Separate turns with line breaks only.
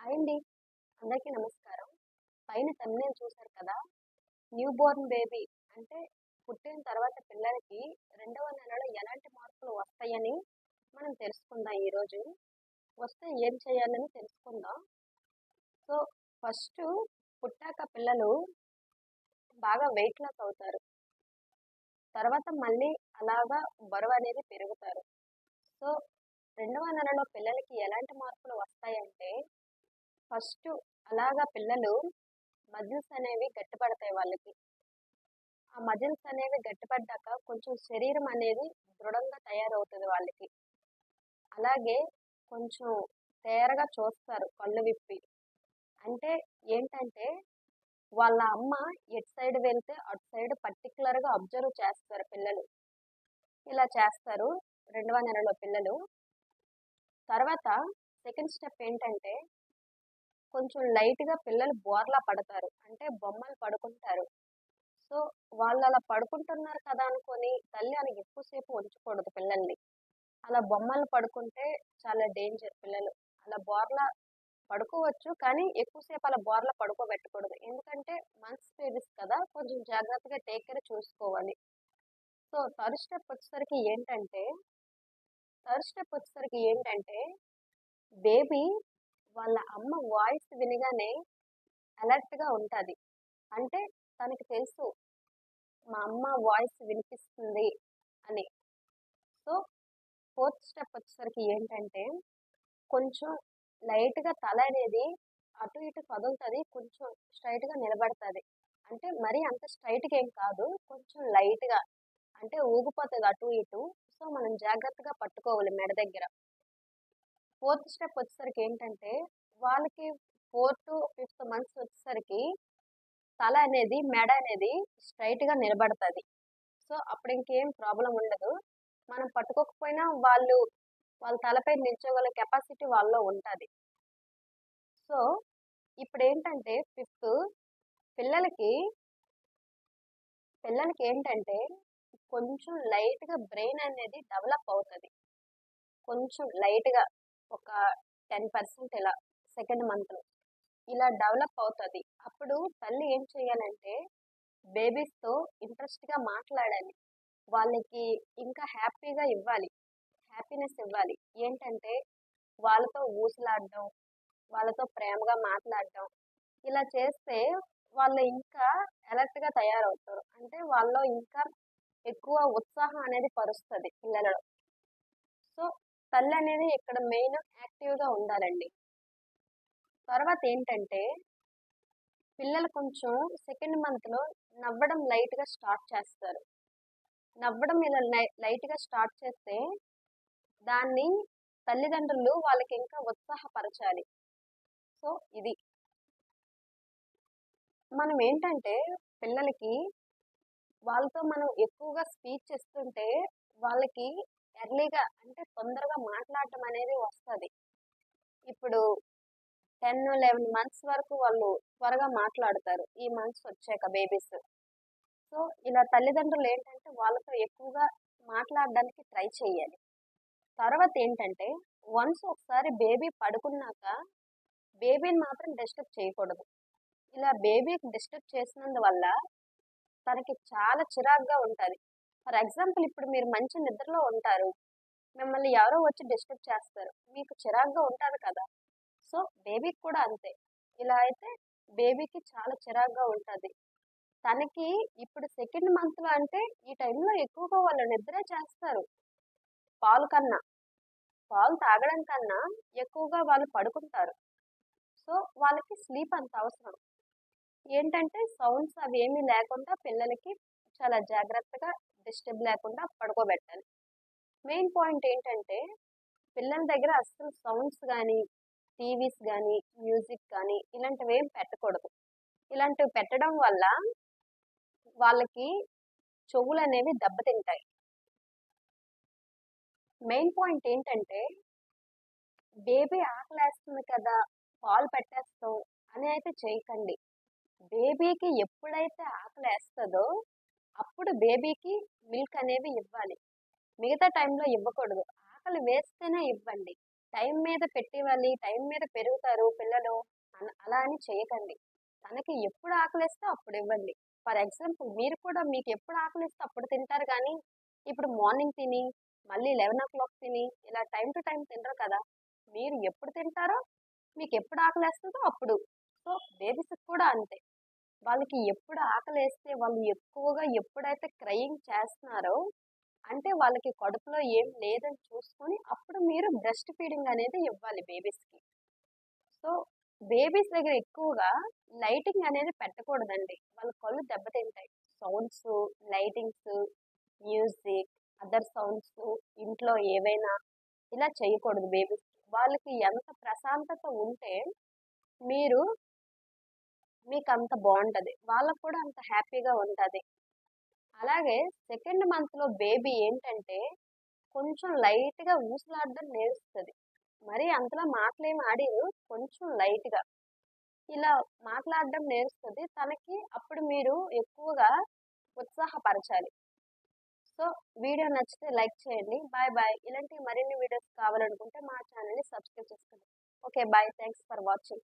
Hi అండి. అందరికీ నమస్కారం. పైన thumbnail చూశారు కదా? న్యూ బోర్న్ బేబీ అంటే పుట్టిన తర్వాత పిల్లలకి రెండవ నెలలో ఎలాంటి మార్పులు వస్తాయని మనం తెలుసుకుందాం ఈరోజు వస్తే ఏం చేయాలని తెలుసుకుందాం. సో ఫస్ట్ పుట్టాక పిల్లలు బాగా వెయిట్ లాస్ అవుతారు. తర్వాత మళ్ళీ అలాగా బరువు అనేది పెరుగుతారు. సో రెండవ నెలలో పిల్లలకి ఎలాంటి మార్పులు వస్తాయంటే ఫస్ట్ అలాగా పిల్లలు మజిల్స్ అనేవి గట్టిపడతాయి వాళ్ళకి. ఆ మజిల్స్ అనేవి గట్టిపడ్డాక కొంచెం శరీరం అనేది దృఢంగా తయారవుతుంది వాళ్ళకి. అలాగే కొంచెం తేరగా చూస్తారు కళ్ళు విప్పి. అంటే ఏంటంటే వాళ్ళ అమ్మ ఎటు సైడ్ వెళ్తే అటు సైడ్ పర్టికులర్గా అబ్జర్వ్ చేస్తారు పిల్లలు. ఇలా చేస్తారు రెండవ నెలలో పిల్లలు. తర్వాత సెకండ్ స్టెప్ ఏంటంటే కొంచెం లైట్గా పిల్లలు బోర్లా పడతారు. అంటే బొమ్మలు పడుకుంటారు. సో వాళ్ళు అలా పడుకుంటున్నారు కదా అనుకొని తల్లి అలా ఎక్కువసేపు ఉంచకూడదు పిల్లల్ని. అలా బొమ్మలు పడుకుంటే చాలా డేంజర్ పిల్లలు. అలా బోర్లా పడుకోవచ్చు కానీ ఎక్కువసేపు అలా బోర్లా పడుకోబెట్టకూడదు. ఎందుకంటే మంత్స్ బేబీస్ కదా కొంచెం జాగ్రత్తగా టేక్ కేర్ చూసుకోవాలి. సో థర్డ్ స్టెప్ వచ్చేసరికి ఏంటంటే థర్డ్ స్టెప్ వచ్చేసరికి ఏంటంటే బేబీ వాళ్ళ అమ్మ వాయిస్ వినగానే అలర్ట్గా ఉంటుంది. అంటే తనకి తెలుసు మా అమ్మ వాయిస్ వినిపిస్తుంది అని. సో ఫోర్త్ స్టెప్ వచ్చేసరికి ఏంటంటే కొంచెం లైట్గా తల అనేది అటు ఇటు కదులుతుంది కొంచెం స్ట్రైట్గా నిలబడుతుంది. అంటే మరీ అంత స్ట్రైట్గా ఏం కాదు కొంచెం లైట్గా. అంటే ఊగిపోతుంది అటు ఇటు. సో మనం జాగ్రత్తగా పట్టుకోవాలి మెడ దగ్గర. ఫోర్త్ స్టెప్ వచ్చేసరికి ఏంటంటే వాళ్ళకి ఫోర్ టు ఫిఫ్త్ మంత్స్ వచ్చేసరికి తల అనేది మెడ అనేది స్ట్రైట్గా నిలబడుతుంది. సో అప్పుడు ఇంకేం ప్రాబ్లం ఉండదు. మనం పట్టుకోకపోయినా వాళ్ళు వాళ్ళ తలపై నిల్చోగల కెపాసిటీ వాళ్ళలో ఉంటుంది. సో ఇప్పుడు ఏంటంటే ఫిఫ్త్ పిల్లలకి పిల్లలకి ఏంటంటే కొంచెం లైట్గా బ్రెయిన్ అనేది డెవలప్ అవుతుంది. కొంచెం లైట్గా ఒక టెన్ పర్సెంట్ ఇలా సెకండ్ మంత్లో ఇలా డెవలప్ అవుతుంది. అప్పుడు తల్లి ఏం చేయాలంటే బేబీస్తో ఇంట్రెస్ట్గా మాట్లాడాలి. వాళ్ళకి ఇంకా హ్యాపీగా ఇవ్వాలి. హ్యాపీనెస్ ఇవ్వాలి. ఏంటంటే వాళ్ళతో ఊసలాడడం వాళ్ళతో ప్రేమగా మాట్లాడడం ఇలా చేస్తే వాళ్ళు ఇంకా ఎలర్ట్గా తయారవుతారు. అంటే వాళ్ళలో ఇంకా ఎక్కువ ఉత్సాహం అనేది పరుస్తుంది పిల్లలలో. సో తల్లి అనేది ఇక్కడ మెయిన్ యాక్టివ్గా ఉండాలండి. తర్వాత ఏంటంటే పిల్లలు కొంచెం సెకండ్ మంత్లో నవ్వడం లైట్గా స్టార్ట్ చేస్తారు. నవ్వడం ఇలా లైట్గా స్టార్ట్ చేస్తే దాన్ని తల్లిదండ్రులు వాళ్ళకి ఇంకా ఉత్సాహపరచాలి. సో ఇది. మనం ఏంటంటే పిల్లలకి వాళ్ళతో మనం ఎక్కువగా స్పీచ్ ఇస్తుంటే వాళ్ళకి ఎర్లీగా అంటే తొందరగా మాట్లాడటం అనేది వస్తుంది. ఇప్పుడు టెన్ లెవెన్ మంత్స్ వరకు వాళ్ళు త్వరగా మాట్లాడతారు. ఈ మంత్స్ వచ్చాక బేబీస్ సో ఇలా తల్లిదండ్రులు ఏంటంటే వాళ్ళతో ఎక్కువగా మాట్లాడడానికి ట్రై చేయాలి. తర్వాత ఏంటంటే వన్స్ ఒకసారి బేబీ పడుకున్నాక బేబీని మాత్రం డిస్టర్బ్ చేయకూడదు. ఇలా బేబీకి డిస్టర్బ్ చేసినందువల్ల తనకి చాలా చిరాగ్గా ఉంటుంది. ఫర్ ఎగ్జాంపుల్ ఇప్పుడు మీరు మంచి నిద్రలో ఉంటారు. మిమ్మల్ని ఎవరో వచ్చి డిస్టర్బ్ చేస్తారు. మీకు చిరాగ్గా ఉంటుంది కదా. సో బేబీకి కూడా అంతే. ఇలా అయితే బేబీకి చాలా చిరాగ్గా ఉంటుంది. తనకి ఇప్పుడు సెకండ్ మంత్లో అంటే ఈ టైంలో ఎక్కువగా వాళ్ళు నిద్ర చేస్తారు. పాలు కన్నా. పాలు తాగడం కన్నా ఎక్కువగా వాళ్ళు పడుకుంటారు. సో వాళ్ళకి స్లీప్ అంత అవసరం. ఏంటంటే సౌండ్స్ అవి ఏమీ లేకుండా పిల్లలకి చాలా జాగ్రత్తగా డిస్టర్బ్ లేకుండా పడుకోబెట్టాలి. మెయిన్ పాయింట్ ఏంటంటే పిల్లల దగ్గర అస్సలు సౌండ్స్ కానీ టీవీస్ కానీ మ్యూజిక్ కానీ ఇలాంటివి ఏం పెట్టకూడదు. ఇలాంటివి పెట్టడం వల్ల వాళ్ళకి చెవులు అనేవి దెబ్బతింటాయి. మెయిన్ పాయింట్ ఏంటంటే బేబీ ఆకలేస్తుంది కదా పాలు పెట్టేస్తాం అని అయితే చేయకండి. బేబీకి ఎప్పుడైతే ఆకలి వేస్తుందో అప్పుడు బేబీకి మిల్క్ అనేవి ఇవ్వాలి. మిగతా టైంలో ఇవ్వకూడదు. ఆకలి వేస్తేనే ఇవ్వండి. టైం మీద పెట్టివ్వాలి టైం మీద పెరుగుతారు పిల్లలు అలా అని చేయకండి. తనకి ఎప్పుడు ఆకలిస్తే అప్పుడు ఇవ్వండి. ఫర్ ఎగ్జాంపుల్ మీరు కూడా మీకు ఎప్పుడు ఆకలిస్తే అప్పుడు తింటారు కానీ ఇప్పుడు మార్నింగ్ తిని మళ్ళీ లెవెన్ ఓ క్లాక్ తిని ఇలా టైం టు టైం తినరు కదా మీరు ఎప్పుడు తింటారో మీకు ఎప్పుడు ఆకలిస్తుందో అప్పుడు. సో బేబీస్కి కూడా అంతే. వాళ్ళకి ఎప్పుడు ఆకలేస్తే వాళ్ళు ఎక్కువగా ఎప్పుడైతే క్రయింగ్ చేస్తున్నారో అంటే వాళ్ళకి కడుపులో ఏం లేదని చూసుకొని అప్పుడు మీరు బ్రెస్ట్ ఫీడింగ్ అనేది ఇవ్వాలి బేబీస్కి. సో బేబీస్ దగ్గర ఎక్కువగా లైటింగ్ అనేది పెట్టకూడదండి. వాళ్ళ కళ్ళు దెబ్బతింటాయి. Sounds lightings music other sounds ఇంట్లో ఏవైనా ఇలా చేయకూడదు బేబీస్ వాళ్ళకి ఎంత ప్రశాంతత ఉంటే మీరు మీకు అంత బాగుంటుంది వాళ్ళకు కూడా అంత హ్యాపీగా ఉంటుంది. అలాగే సెకండ్ మంత్లో బేబీ ఏంటంటే కొంచెం లైట్గా ఊసలాడడం నేర్చుతుంది మరి అంతలా మాటలేమి ఆడిరు కొంచెం లైట్గా. ఇలా మాట్లాడడం నేర్చుతుంది తనకి అప్పుడు మీరు ఎక్కువగా ఉత్సాహపరచాలి. సో వీడియో నచ్చితే లైక్ చేయండి. Bye bye. ఇలాంటి మరిన్ని వీడియోస్ కావాలనుకుంటే మా ఛానల్ని సబ్స్క్రైబ్ చేసుకోండి. Okay bye. Thanks for watching.